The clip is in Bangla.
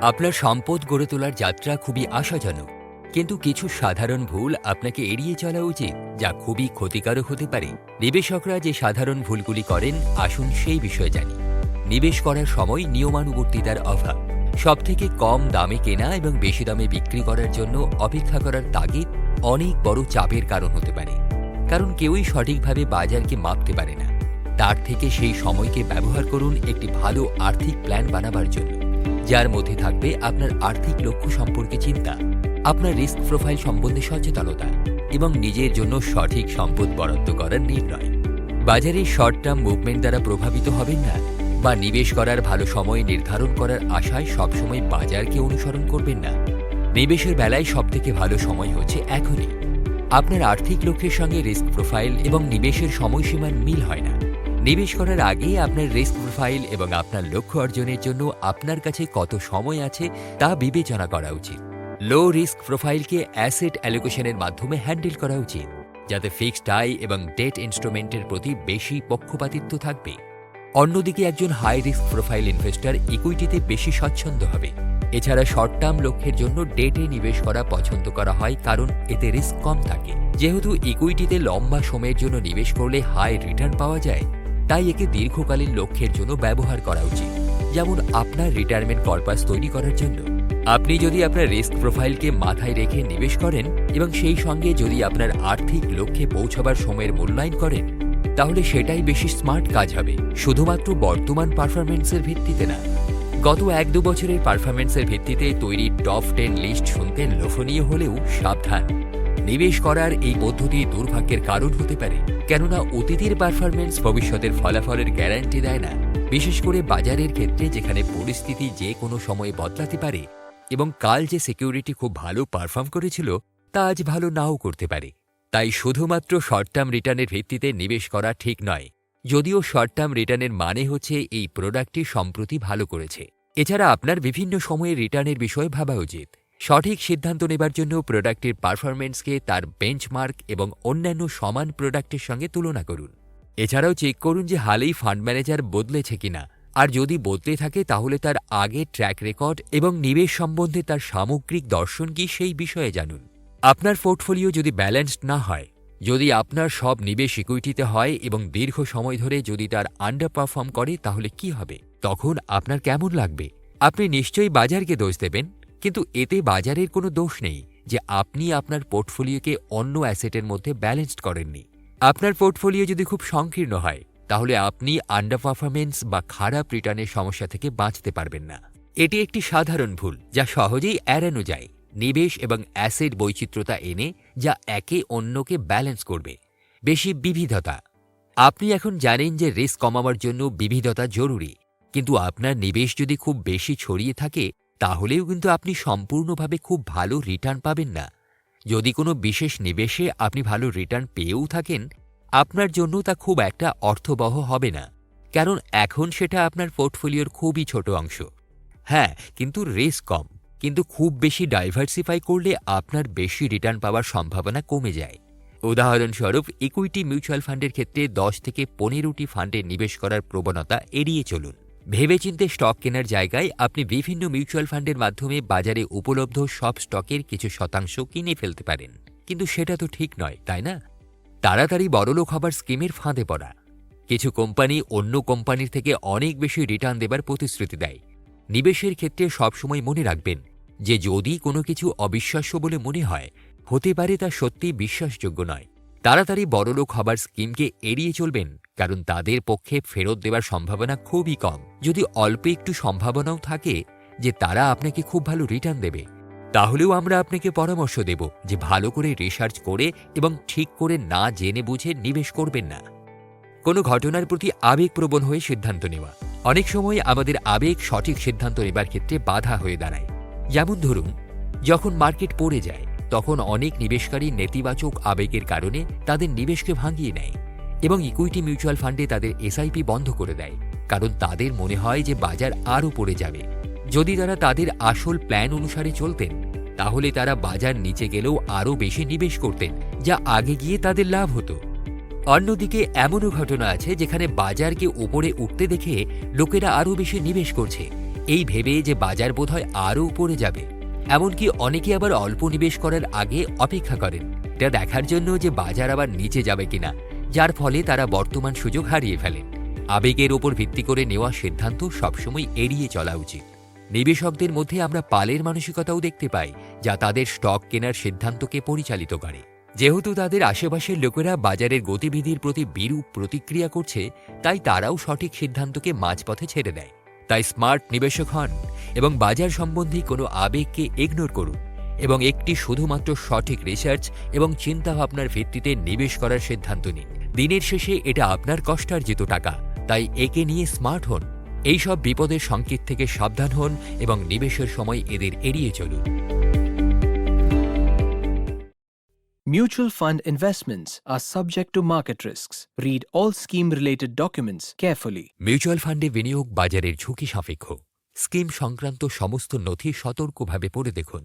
আপনার সম্পদ গড়ে তোলার যাত্রা খুবই আশাজনক, কিন্তু কিছু সাধারণ ভুল আপনাকে এড়িয়ে চলা উচিত, যা খুবই ক্ষতিকারক হতে পারে। নিবেশকরা যে সাধারণ ভুলগুলি করেন, আসুন সেই বিষয়ে জানি। নিবেশ করার সময় নিয়মানুবর্তিতার অভাব, সবথেকে কম দামে কেনা এবং বেশি দামে বিক্রি করার জন্য অপেক্ষা করার তাগিদ অনেক বড় চাপের কারণ হতে পারে, কারণ কেউই সঠিকভাবে বাজারকে মাপতে পারে না। তার থেকে সেই সময়কে ব্যবহার করুন একটি ভালো আর্থিক প্ল্যান বানাবার জন্য। যার মধ্যে থাকবে আপনার আর্থিক লক্ষ্য সম্পর্কে চিন্তা, আপনার রিস্ক প্রোফাইল সম্বন্ধে সচেতনতা এবং নিজের জন্য সঠিক সম্পদ বরাদ্দ করার নির্ণয়। বাজারে শর্ট টার্ম মুভমেন্ট দ্বারা প্রভাবিত হবেন না বা নিবেশ করার ভালো সময় নির্ধারণ করার আশায় সবসময় বাজারকে অনুসরণ করবেন না। নিবেশের বেলায় সবথেকে ভালো সময় হচ্ছে এখনই। আপনার আর্থিক লক্ষ্যের সঙ্গে রিস্ক প্রোফাইল এবং নিবেশের সময়সীমার মিল হয় না। নিবেশ করার আগে আপনার রিস্ক প্রোফাইল এবং আপনার লক্ষ্য অর্জনের জন্য আপনার কাছে কত সময় আছে তা বিবেচনা করা উচিত। লো রিস্ক প্রোফাইলকে অ্যাসেট অ্যালোকেশনের মাধ্যমে হ্যান্ডেল করা উচিত, যাতে ফিক্সড আই এবং ডেট ইনস্ট্রুমেন্টের প্রতি বেশি পক্ষপাতিত্ব থাকবে। অন্যদিকে একজন হাই রিস্ক প্রোফাইল ইনভেস্টর ইকুইটিতে বেশি স্বচ্ছন্দ হবে। এছাড়া শর্ট টার্ম লক্ষ্যের জন্য ডেটে নিবেশ করা পছন্দ করা হয় কারণ এতে রিস্ক কম থাকে। যেহেতু ইকুইটিতে লম্বা সময়ের জন্য নিবেশ করলে হাই রিটার্ন পাওয়া যায় তাই একে দীর্ঘকালীন লক্ষ্যের জন্য ব্যবহার করা উচিত, যেমন আপনার রিটায়ারমেন্ট কর্পাস তৈরি করার জন্য। আপনি যদি আপনার রিস্ক প্রোফাইলকে মাথায় রেখে নিবেশ করেন এবং সেই সঙ্গে যদি আপনার আর্থিক লক্ষ্যে পৌঁছাবার সময়ের মূল্যায়ন করেন, তাহলে সেটাই বেশি স্মার্ট কাজ হবে, শুধুমাত্র বর্তমান পারফরমেন্সের ভিত্তিতে না। গত এক দু বছরের পারফরমেন্সের ভিত্তিতে তৈরি টপ টেন লিস্ট শুনতে লোভনীয় হলেও সাবধান। নিবেশ করার এই পদ্ধতি দুর্ভাগ্যের কারণ হতে পারে, কেননা অতীতের পারফরমেন্স ভবিষ্যতের ফলাফলের গ্যারান্টি দেয় না। বিশেষ করে বাজারের ক্ষেত্রে যেখানে পরিস্থিতি যে কোনো সময়ে বদলাতে পারে এবং কাল যে সিকিউরিটি খুব ভালো পারফর্ম করেছিল, তা আজ ভালো নাও করতে পারে। তাই শুধুমাত্র শর্ট টার্ম রিটার্নের ভিত্তিতে নিবেশ করা ঠিক নয়, যদিও শর্ট টার্ম রিটার্নের মানে হচ্ছে এই প্রোডাক্টটি সম্প্রতি ভালো করেছে। এছাড়া আপনার বিভিন্ন সময়ে রিটার্নের বিষয়ে ভাবা উচিত। সঠিক সিদ্ধান্ত নেবার জন্য প্রোডাক্টের পারফরমেন্সকে তার বেঞ্চমার্ক এবং অন্যান্য সমান প্রোডাক্টের সঙ্গে তুলনা করুন। এছাড়াও চেক করুন যে হালেই ফান্ড ম্যানেজার বদলেছে কিনা। আর যদি বদলে থাকে, তাহলে তার আগের ট্র্যাক রেকর্ড এবং নিবেশ সম্বন্ধে তার সামগ্রিক দর্শন কি সেই বিষয়ে জানুন। আপনার পোর্টফোলিও যদি ব্যালেন্সড না হয়, যদি আপনার সব নিবেশ ইকুইটিতে হয় এবং দীর্ঘ সময় ধরে যদি তার আন্ডার পারফর্ম করে, তাহলে কি হবে? তখন আপনার কেমন লাগবে? আপনি নিশ্চয়ই বাজারকে দোষ দেবেন। কিন্তু এতে বাজারের কোনো দোষ নেই যে আপনি আপনার পোর্টফোলিওকে অন্য অ্যাসেটের মধ্যে ব্যালেন্সড করেননি। আপনার পোর্টফোলিও যদি খুব সংকীর্ণ হয়, তাহলে আপনি আন্ডার পারফরমেন্স বা খারাপ রিটার্নের সমস্যা থেকে বাঁচতে পারবেন না। এটি একটি সাধারণ ভুল, যা সহজেই এড়ানো যায়। নিবেশ এবং অ্যাসেট বৈচিত্র্যতা এনে যা একে অন্যকে ব্যালেন্স করবে। বেশি বিবিধতা। আপনি এখন জানেন যে রিস্ক কমাবার জন্য বিবিধতা জরুরি, কিন্তু আপনার নিবেশ যদি খুব বেশি ছড়িয়ে থাকে তাহলেও কিন্তু আপনি সম্পূর্ণভাবে খুব ভালো রিটার্ন পাবেন না। যদি কোনো বিশেষ নিবেশে আপনি ভালো রিটার্ন পেয়েও থাকেন, আপনার জন্য তা খুব একটা অর্থবহ হবে না। কারণ এখন সেটা আপনার পোর্টফোলিওর খুবই ছোট অংশ। হ্যাঁ কিন্তু রিস্ক কম। কিন্তু খুব বেশি ডাইভার্সিফাই করলে আপনার বেশি রিটার্ন পাওয়ার সম্ভাবনা কমে যায়। উদাহরণস্বরূপ ইকুইটি মিউচুয়াল ফান্ডের ক্ষেত্রে দশ থেকে পনেরোটি ফান্ডে নিবেশ করার প্রবণতা এড়িয়ে চলুন। ভেবেচিন্তে স্টক কেনার জায়গায় আপনি বিভিন্ন মিউচুয়াল ফান্ডের মাধ্যমে বাজারে উপলব্ধ সব স্টকের কিছু শতাংশ কিনে ফেলতে পারেন। কিন্তু সেটা তো ঠিক নয়, তাই না? তাড়াতাড়ি বড়লোক হবার স্কিমের ফাঁদে পড়া। কিছু কোম্পানি অন্য কোম্পানির থেকে অনেক বেশি রিটার্ন দেবার প্রতিশ্রুতি দেয়। নিবেশের ক্ষেত্রে সবসময় মনে রাখবেন যে যদি কোনো কিছু অবিশ্বাস্য বলে মনে হয়, হতে পারে তা সত্যি বিশ্বাসযোগ্য নয়। তাড়াতাড়ি বড়লোক হবার স্কিমকে এড়িয়ে চলবেন, কারণ তাদের পক্ষে ফেরত দেওয়ার সম্ভাবনা খুবই কম। যদি অল্প একটু সম্ভাবনাও থাকে যে তারা আপনাকে খুব ভালো রিটার্ন দেবে, তাহলেও আমরা আপনাকে পরামর্শ দেব যে ভালো করে রিসার্চ করে এবং ঠিক করে না জেনে বুঝে নিবেশ করবেন না। কোনো ঘটনার প্রতি আবেগপ্রবণ হয়ে সিদ্ধান্ত নেওয়া। অনেক সময় আমাদের আবেগ সঠিক সিদ্ধান্ত নেবার ক্ষেত্রে বাধা হয়ে দাঁড়ায়। যেমন ধরুন, যখন মার্কেট পড়ে যায় তখন অনেক নিবেশকারী নেতিবাচক আবেগের কারণে তাদের নিবেশকে ভাঙিয়ে নেয় এবং ইকুইটি মিউচুয়াল ফান্ডে তাদের এসআইপি বন্ধ করে দেয়। কারণ তাদের মনে হয় যে বাজার আরও পড়ে যাবে। যদি তারা তাদের আসল প্ল্যান অনুসারে চলতেন, তাহলে তারা বাজার নিচে গেলেও আরও বেশি নিবেশ করতেন, যা আগে গিয়ে তাদের লাভ হতো। অন্যদিকে এমনও ঘটনা আছে যেখানে বাজারকে ওপরে উঠতে দেখে লোকেরা আরও বেশি নিবেশ করছে। এই ভেবে যে বাজার বোধহয় আরও উপরে যাবে। এমনকি অনেকে আবার অল্প নিবেশ করার আগে অপেক্ষা করেন। এটা দেখার জন্য যে বাজার আবার নিচে যাবে কিনা, যার ফলে তারা বর্তমান সুযোগ হারিয়ে ফেলেন আবেগের ওপর ভিত্তি করে নেওয়া সিদ্ধান্ত সবসময় এড়িয়ে চলা উচিত। নিবেশকদের মধ্যে আমরা পালের মানসিকতাও দেখতে পাই, যা তাদের স্টক কেনার সিদ্ধান্তকে পরিচালিত করে। যেহেতু তাদের আশেপাশের লোকেরা বাজারের গতিবিধির প্রতি বিরূপ প্রতিক্রিয়া করছে, তাই তারাও সঠিক সিদ্ধান্তকে মাঝপথে ছেড়ে দেয়। তাই স্মার্ট নিবেশক হন এবং বাজার সম্বন্ধী কোনো আবেগকে ইগনোর করুন এবং একটি শুধুমাত্র সঠিক রিসার্চ এবং চিন্তাভাবনার ভিত্তিতে নিবেশ করার সিদ্ধান্ত নিন দিনের শেষে এটা আপনার কষ্টার্জিত টাকা তাই একে নিয়ে স্মার্ট হন এই সব বিপদের সংকেত থেকে সাবধান হন এবং নিবেশের সময় এদের এড়িয়ে চলুন Mutual fund investments are subject to market risks. Read all scheme related documents carefully. Mutual ফান্ডে বিনিয়োগ বাজারের ঝুঁকি সাপেক্ষ স্কিম সংক্রান্ত সমস্ত নথি সতর্কভাবে পড়ে দেখুন।